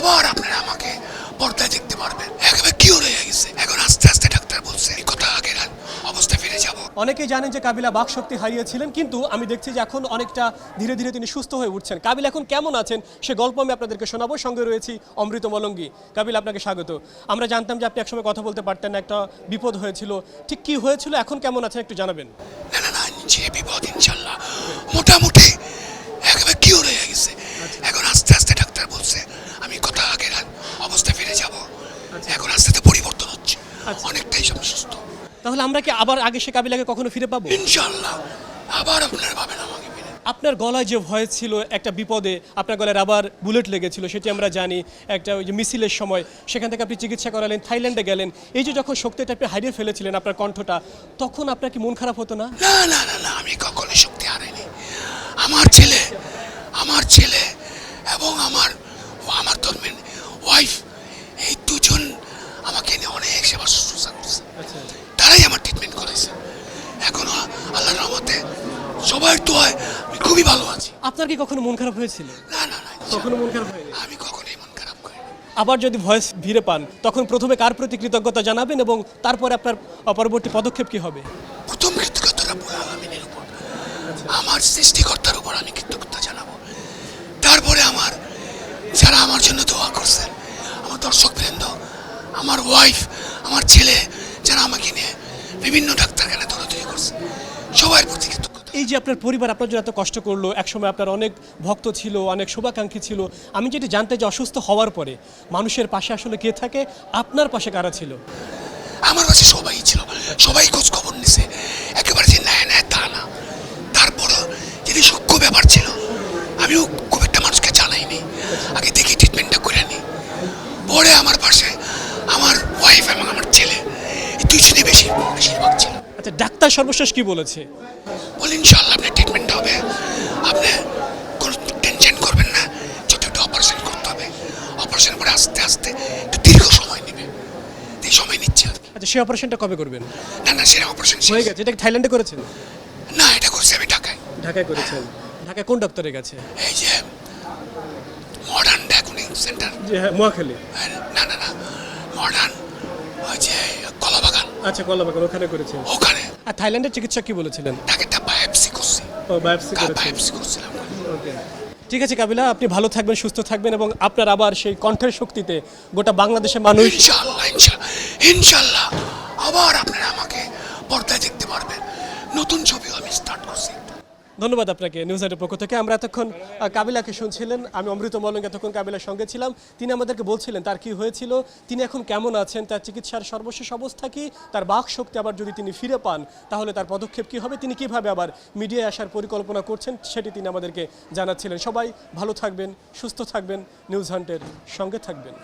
আবার আপনারা আমাকে পর্দায় দেখতে পারবেন একেবারে কিওর হয়ে গেছে। এখন আস্তে আস্তে ডাক্তার বলছে কথা আগের অবস্থায় ফিরে যাব। অনেকেই জানেন যে কাবিলা বাক শক্তি হারিয়েছিলেন কিন্তু আমি দেখছি যে এখন অনেকটা ধীরে ধীরে তিনি সুস্থ হয়ে উঠছেন। কাবিল এখন কেমন আছেন সে গল্প আমি আপনাদেরকে শোনাবো। সঙ্গে রয়েছি অমৃত মলঙ্গি। কাবিল আপনাকে স্বাগত। আমরা জানতাম যে আপনি একসময় কথা বলতে পারতেন না একটা বিপদ হয়েছিল। ঠিক কি হয়েছিল? এখন কেমন আছেন একটু জানাবেন। না না না যে বিপদ ইনশাল্লাহ। মোটামুটি একেবারে কিওর হয়ে গেছে এখন আস্তে আস্তে ডাক্তার বলছে আমি কথা আগের অবস্থায় ফিরে যাব এখন আস্তে আস্তে পরিবর্তন হচ্ছে। আচ্ছা। অনেকটাই সব সুস্থ তাহলে আমরা কি আবার আগে সে কাবিলাকে কখনো ফিরে পাবো? ইনশাল্লাহ আবার আপনারা পাবেন আমাকে আপনার গলায় যে ভয় ছিল একটা বিপদে আপনার গলায় রাবার বুলেট লেগেছিল সেটি আমরা জানি। একটা ওই যে মিছিলের সময় সেখান থেকে আপনি চিকিৎসা করালেন থাইল্যান্ডে গেলেন। এই যে যখন শক্তিটা আপনি হারিয়ে ফেলেছিলেন আপনার কণ্ঠটা তখন আপনার কি মন খারাপ হতো না? না না না না আমি কখনো শক্তি হারাইনি। আমার ছেলে আমার ছেলে এবং আমার ধর্মের ওয়াইফ এই দুজন আমাকে নিয়ে অনেক সেবা শুশ্রূষা করছে আচ্ছা তারাই আমার ট্রিটমেন্ট করেছে এখনও আল্লাহর রহমতে সবার দোয়ায় আমি খুবই ভালো আছি। আপনার কি কখনো মন খারাপ হয়েছিল? না না না কখনো মন খারাপ হয়নি? আমি কখনোই মন খারাপ করি আবার যদি ভয়েস ফিরে পান তখন প্রথমে কার প্রতি কৃতজ্ঞতা জানাবেন এবং তারপরে আপনার পরবর্তী পদক্ষেপ কি হবে? প্রথম কৃতজ্ঞতা রব্বুল আলমিনের উপর আমার সৃষ্টিকর্তার উপর আমি কৃতজ্ঞতা জানাব। তারপরে আমার যারা আমার জন্য দোয়া করছেন আমার দর্শক বৃন্দ আমার ওয়াইফ আমার ছেলে যারা আমাকে নিয়ে বিভিন্ন ডাক্তারখানে দৌড়াদৌড়ি করছে সবার প্রতি এই যে আপনার পরিবার আপনার জন্য এত কষ্ট করল একসময় আপনার অনেক ভক্ত ছিল অনেক শুভাকাঙ্ক্ষী ছিল। আমি যেটি জানতে যে অসুস্থ হওয়ার পরে মানুষের পাশে আসলে কে থাকে? আপনার পাশে কারা ছিল? আমার কাছে সবাই ছিল। সবাই খোঁজ খবর নিছে। একেবারে যে নেয় নেয় তা না। তারপরও যদি সূক্ষ্ম ব্যাপার ছিল আমিও খুব একটা মানুষকে জানাইনি। আগে দেখি ট্রিটমেন্টটা করে নিই পরে আমার পাশে আচ্ছা ডাক্তার সর্বশেষ কি বলেছে? বলে ইনশাল্লাহ আপনার ট্রিটমেন্ট হবে। আপনি কোনো টেনশন করবেন না। ছোট একটা অপারেশন করতে হবে অপারেশন করে আস্তে আস্তে একটু দীর্ঘ সময় নেবে। এই সময় নিচ্ছে আচ্ছা সেই অপারেশনটা কবে করবেন? না না সেটা অপারেশন হয়ে গেছে এটা কি থাইল্যান্ডে করেছেন? না এটা করছি আমি ঢাকায়। ঢাকায় করেছেন। ঢাকায় কোন ডাক্তারের কাছে? এই যে মডার্ন ডাকুনিং সেন্টার যে হ্যাঁ মোয়াখালী না না না মডার্ন ওই আচ্ছা কলাবাগান ওখানে করেছেন ওখানে? আর থাইল্যান্ডের চিকিৎসক কি বলেছিলেন? তাকে একটা বায়োপসি করছি। ও বায়োপসি করেছেন বায়োপসি করছিলাম। ওকে। ঠিক আছে কাবিলা আপনি ভালো থাকবেন সুস্থ থাকবেন এবং আপনার আবার সেই কণ্ঠের শক্তিতে গোটা বাংলাদেশের মানুষ ইনশাআল্লাহ ইনশাআল্লাহ ইনশাল্লাহ আবার আপনারা আমাকে পর্দায় দেখতে পারবেন। নতুন ছবি আমি স্টার্ট করছি। ধন্যবাদ আপনাকে নিউজ আইটের পক্ষ থেকে। আমরা এতক্ষণ কাবিলাকে শুনছিলেন, আমি অমৃত মলঙ্গ এতক্ষণ কাবিলার সঙ্গে ছিলাম। তিনি আমাদেরকে বলছিলেন তার কি হয়েছিল, তিনি এখন কেমন আছেন, তার চিকিৎসার সর্বশেষ অবস্থা কি, তার বাক শক্তি আবার যদি তিনি ফিরে পান, তাহলে তার পদক্ষেপ কি হবে, তিনি কীভাবে আবার মিডিয়ায় আসার পরিকল্পনা করছেন, সেটি তিনি আমাদেরকে জানাচ্ছিলেন। সবাই ভালো থাকবেন, সুস্থ থাকবেন, নিউজ হান্টের সঙ্গে থাকবেন।